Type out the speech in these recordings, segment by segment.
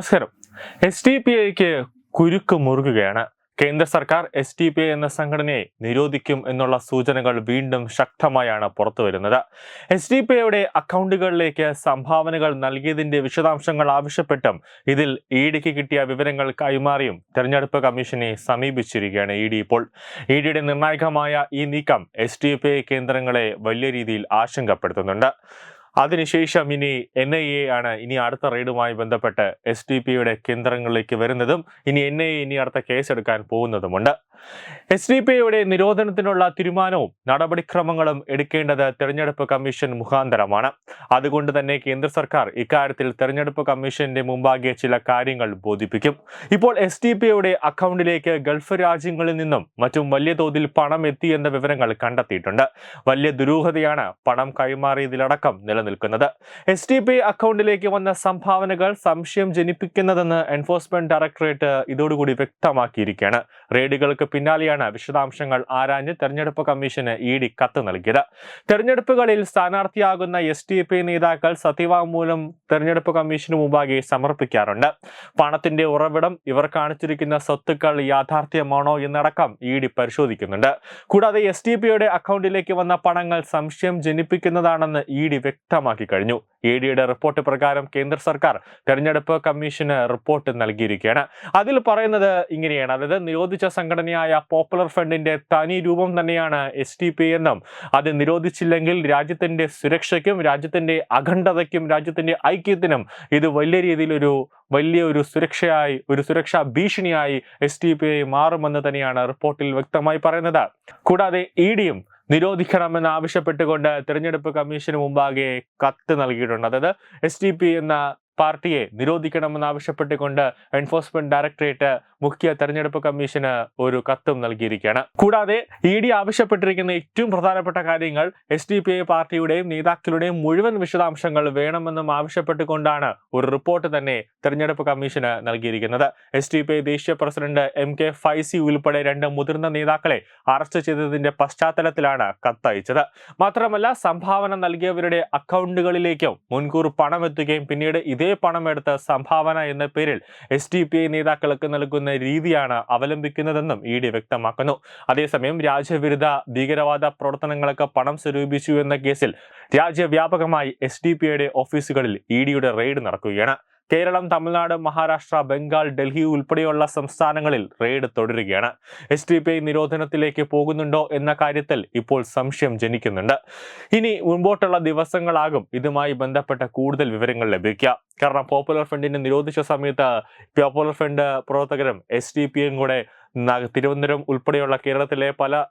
നമസ്കാരം S T P ഐക്ക് കുരുക്ക് മുറുകുകയാണ്. കേന്ദ്ര സർക്കാർ എസ് ടി പി ഐ എന്ന സംഘടനയെ നിരോധിക്കും എന്നുള്ള സൂചനകൾ വീണ്ടും ശക്തമായാണ് പുറത്തു വരുന്നത് എസ് ഡി പി ഐയുടെ അക്കൗണ്ടുകളിലേക്ക് സംഭാവനകൾ നൽകിയതിന്റെ വിശദാംശങ്ങൾ ആവശ്യപ്പെട്ടും ഇതിൽ ഇ ഡിക്ക് കിട്ടിയ വിവരങ്ങൾ കൈമാറിയും തെരഞ്ഞെടുപ്പ് കമ്മീഷനെ സമീപിച്ചിരിക്കുകയാണ് ഇ ഡി ഇപ്പോൾ. ഇ ഡിയുടെ നിർണായകമായ ഈ നീക്കം എസ് ഡി പി ഐ കേന്ദ്രങ്ങളെ വലിയ രീതിയിൽ ആശങ്കപ്പെടുത്തുന്നുണ്ട്. അതിനുശേഷം ഇനി എൻ ഐ എ ആണ് ഇനി അടുത്ത റെയ്ഡുമായി ബന്ധപ്പെട്ട് എസ് ഡി പിയുടെ കേന്ദ്രങ്ങളിലേക്ക് വരുന്നതും ഇനി എൻ ഐ എ ഇനി അടുത്ത കേസെടുക്കാൻ പോകുന്നതുമുണ്ട്. എസ് ഡി പി ഐയുടെ നിരോധനത്തിനുള്ള തീരുമാനവും നടപടിക്രമങ്ങളും എടുക്കേണ്ടത് തെരഞ്ഞെടുപ്പ് കമ്മീഷൻ മുഖാന്തരമാണ്. അതുകൊണ്ട് തന്നെ കേന്ദ്ര സർക്കാർ ഇക്കാര്യത്തിൽ തെരഞ്ഞെടുപ്പ് കമ്മീഷന്റെ മുമ്പാകെ ചില കാര്യങ്ങൾ ബോധിപ്പിക്കും. ഇപ്പോൾ എസ് ഡി പി ഐയുടെ അക്കൗണ്ടിലേക്ക് ഗൾഫ് രാജ്യങ്ങളിൽ നിന്നും മറ്റും വലിയ തോതിൽ പണം എത്തി എന്ന വിവരങ്ങൾ കണ്ടെത്തിയിട്ടുണ്ട്. വലിയ ദുരൂഹതയാണ് പണം കൈമാറിയതിലടക്കം നിലനിൽക്കുന്നത്. എസ് ഡി പി അക്കൗണ്ടിലേക്ക് വന്ന സംഭാവനകൾ സംശയം ജനിപ്പിക്കുന്നതെന്ന് എൻഫോഴ്സ്മെന്റ് ഡയറക്ടറേറ്റ് ഇതോടുകൂടി വ്യക്തമാക്കിയിരിക്കുകയാണ്. റെയ്ഡുകൾക്ക് പിന്നാലെയാണ് വിശദാംശങ്ങൾ ആരാഞ്ഞ് തെരഞ്ഞെടുപ്പ് കമ്മീഷന് ഇ ഡി കത്ത് നൽകിയത്. തെരഞ്ഞെടുപ്പുകളിൽ സ്ഥാനാർത്ഥിയാകുന്ന എസ് ഡി പി നേതാക്കൾ സത്യവാങ്മൂലം തെരഞ്ഞെടുപ്പ് കമ്മീഷന് മുമ്പാകെ സമർപ്പിക്കാറുണ്ട്. പണത്തിന്റെ ഉറവിടം ഇവർ കാണിച്ചിരിക്കുന്ന സ്വത്തുക്കൾ യാഥാർത്ഥ്യമാണോ എന്നടക്കം ഇ ഡി പരിശോധിക്കുന്നുണ്ട്. കൂടാതെ എസ് ഡി പിയുടെ അക്കൗണ്ടിലേക്ക് വന്ന പണങ്ങൾ സംശയം ജനിപ്പിക്കുന്നതാണെന്ന് ഇ ഡി വ്യക്തമാക്കി കഴിഞ്ഞു. ഇ ഡിയുടെ റിപ്പോർട്ട് പ്രകാരം കേന്ദ്ര സർക്കാർ തെരഞ്ഞെടുപ്പ് കമ്മീഷന് റിപ്പോർട്ട് നൽകിയിരിക്കുകയാണ്. അതിൽ പറയുന്നത് ഇങ്ങനെയാണ്. അതായത് നിരോധിച്ച സംഘടനയായ പോപ്പുലർ ഫ്രണ്ടിന്റെ തനി രൂപം തന്നെയാണ് എസ് ടി പി എന്നും അത് നിരോധിച്ചില്ലെങ്കിൽ രാജ്യത്തിന്റെ സുരക്ഷയ്ക്കും രാജ്യത്തിന്റെ അഖണ്ഡതയ്ക്കും രാജ്യത്തിന്റെ ഐക്യത്തിനും ഇത് വലിയ രീതിയിലൊരു വലിയ ഒരു സുരക്ഷയായി ഒരു സുരക്ഷാ ഭീഷണിയായി എസ് ടി പി ഐ മാറുമെന്ന് തന്നെയാണ് റിപ്പോർട്ടിൽ വ്യക്തമായി പറയുന്നത്. കൂടാതെ ഇ ഡിയും നിരോധിക്കണമെന്ന് ആവശ്യപ്പെട്ടുകൊണ്ട് തെരഞ്ഞെടുപ്പ് കമ്മീഷന് മുമ്പാകെ കത്ത് നൽകിയിട്ടുണ്ട്. അതായത് എസ് എന്ന പാർട്ടിയെ നിരോധിക്കണമെന്ന് ആവശ്യപ്പെട്ടുകൊണ്ട് എൻഫോഴ്സ്മെന്റ് ഡയറക്ടറേറ്റ് മുഖ്യ തെരഞ്ഞെടുപ്പ് കമ്മീഷന് ഒരു കത്തും നൽകിയിരിക്കുകയാണ്. കൂടാതെ ഇ ഡി ആവശ്യപ്പെട്ടിരിക്കുന്ന ഏറ്റവും പ്രധാനപ്പെട്ട കാര്യങ്ങൾ എസ് ഡി പി ഐ പാർട്ടിയുടെയും നേതാക്കളുടെയും മുഴുവൻ വിശദാംശങ്ങൾ വേണമെന്നും ആവശ്യപ്പെട്ടുകൊണ്ടാണ് ഒരു റിപ്പോർട്ട് തന്നെ തെരഞ്ഞെടുപ്പ് കമ്മീഷന് നൽകിയിരിക്കുന്നത്. എസ് ഡി പി ഐ ദേശീയ പ്രസിഡന്റ് എം കെ ഫൈസി ഉൾപ്പെടെ രണ്ട് മുതിർന്ന നേതാക്കളെ അറസ്റ്റ് ചെയ്തതിന്റെ പശ്ചാത്തലത്തിലാണ് കത്തയച്ചത്. മാത്രമല്ല സംഭാവന നൽകിയവരുടെ അക്കൗണ്ടുകളിലേക്കും മുൻകൂർ പണം എത്തുകയും പിന്നീട് ഇതേ പണം എടുത്ത് സംഭാവന എന്ന പേരിൽ എസ് ഡി പി ഐ നേതാക്കൾക്ക് നൽകുന്ന രീതിയാണ് അവലംബിക്കുന്നതെന്നും ഇ ഡി വ്യക്തമാക്കുന്നു. അതേസമയം രാജ്യവിരുദ്ധ ഭീകരവാദ പ്രവർത്തനങ്ങൾക്ക് പണം സ്വരൂപിച്ചു എന്ന കേസിൽ രാജ്യവ്യാപകമായി എസ് ഡി പി ഐയുടെ ഓഫീസുകളിൽ ഇ ഡിയുടെ റെയ്ഡ് നടക്കുകയാണ്. കേരളം തമിഴ്നാട് മഹാരാഷ്ട്ര ബംഗാൾ ഡൽഹി ഉൾപ്പെടെയുള്ള സംസ്ഥാനങ്ങളിൽ റെയ്ഡ് തുടരുകയാണ്. എസ് ഡി പി ഐ നിരോധനത്തിലേക്ക് പോകുന്നുണ്ടോ എന്ന കാര്യത്തിൽ ഇപ്പോൾ സംശയം ജനിക്കുന്നുണ്ട്. ഇനി മുൻപോട്ടുള്ള ദിവസങ്ങളാകും ഇതുമായി ബന്ധപ്പെട്ട കൂടുതൽ വിവരങ്ങൾ ലഭിക്കുക. കാരണം പോപ്പുലർ ഫ്രണ്ടിനെ നിരോധിച്ച സമയത്ത് പോപ്പുലർ ഫ്രണ്ട് പ്രവർത്തകരും എസ് ഡി പി യും കൂടെ തിരുവനന്തപുരം ഉൾപ്പെടെയുള്ള കേരളത്തിലെ പല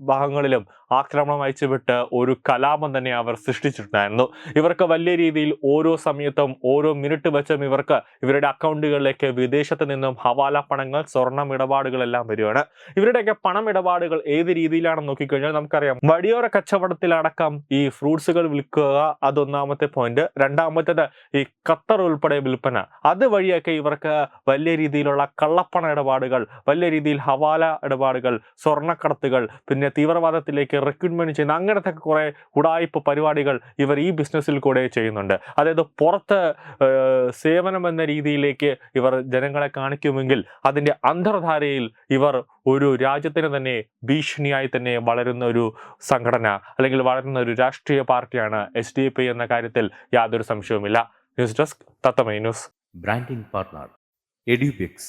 ഭാഗങ്ങളിലും ആക്രമണം അയച്ചുവിട്ട് ഒരു കലാപം തന്നെ അവർ സൃഷ്ടിച്ചിട്ടുണ്ടായിരുന്നു. ഇവർക്ക് വലിയ രീതിയിൽ ഓരോ സമയത്തും ഓരോ മിനിറ്റ് വെച്ചും ഇവർക്ക് ഇവരുടെ അക്കൗണ്ടുകളിലേക്ക് വിദേശത്ത് നിന്നും ഹവാല പണങ്ങൾ സ്വർണം ഇടപാടുകളെല്ലാം വരികയാണ്. ഇവരുടെയൊക്കെ പണം ഇടപാടുകൾ ഏത് രീതിയിലാണെന്ന് നോക്കിക്കഴിഞ്ഞാൽ നമുക്കറിയാം. വഴിയോര കച്ചവടത്തിലടക്കം ഈ ഫ്രൂട്ട്സുകൾ വിൽക്കുക അതൊന്നാമത്തെ പോയിന്റ്. രണ്ടാമത്തേത് ഈ ഖത്തർ ഉൾപ്പെടെ വിൽപ്പന. അതുവഴിയൊക്കെ ഇവർക്ക് വലിയ രീതിയിലുള്ള കള്ളപ്പണ ഇടപാടുകൾ വലിയ രീതിയിൽ ഹവാല ഇടപാടുകൾ സ്വർണക്കടത്തുകൾ പിന്നെ തീവ്രവാദത്തിലേക്ക് റിക്രൂട്ട്മെന്റ് ചെയ്യുന്ന അങ്ങനത്തെ കുറെ ഉടായ്പ പരിപാടികൾ ഇവർ ഈ ബിസിനസ്സിൽ കൂടെ ചെയ്യുന്നുണ്ട്. അതായത് പുറത്ത് സേവനം എന്ന രീതിയിലേക്ക് ഇവർ ജനങ്ങളെ കാണിക്കുമെങ്കിൽ അതിന്റെ അന്തർധാരയിൽ ഇവർ ഒരു രാജ്യത്തിന് തന്നെ ഭീഷണിയായി തന്നെ വളരുന്ന ഒരു സംഘടന അല്ലെങ്കിൽ വളരുന്ന ഒരു രാഷ്ട്രീയ പാർട്ടിയാണ് എസ് ഡി പി എന്ന കാര്യത്തിൽ യാതൊരു സംശയവുമില്ല. News desk തത്തമൈ news. Branding partner Edubix.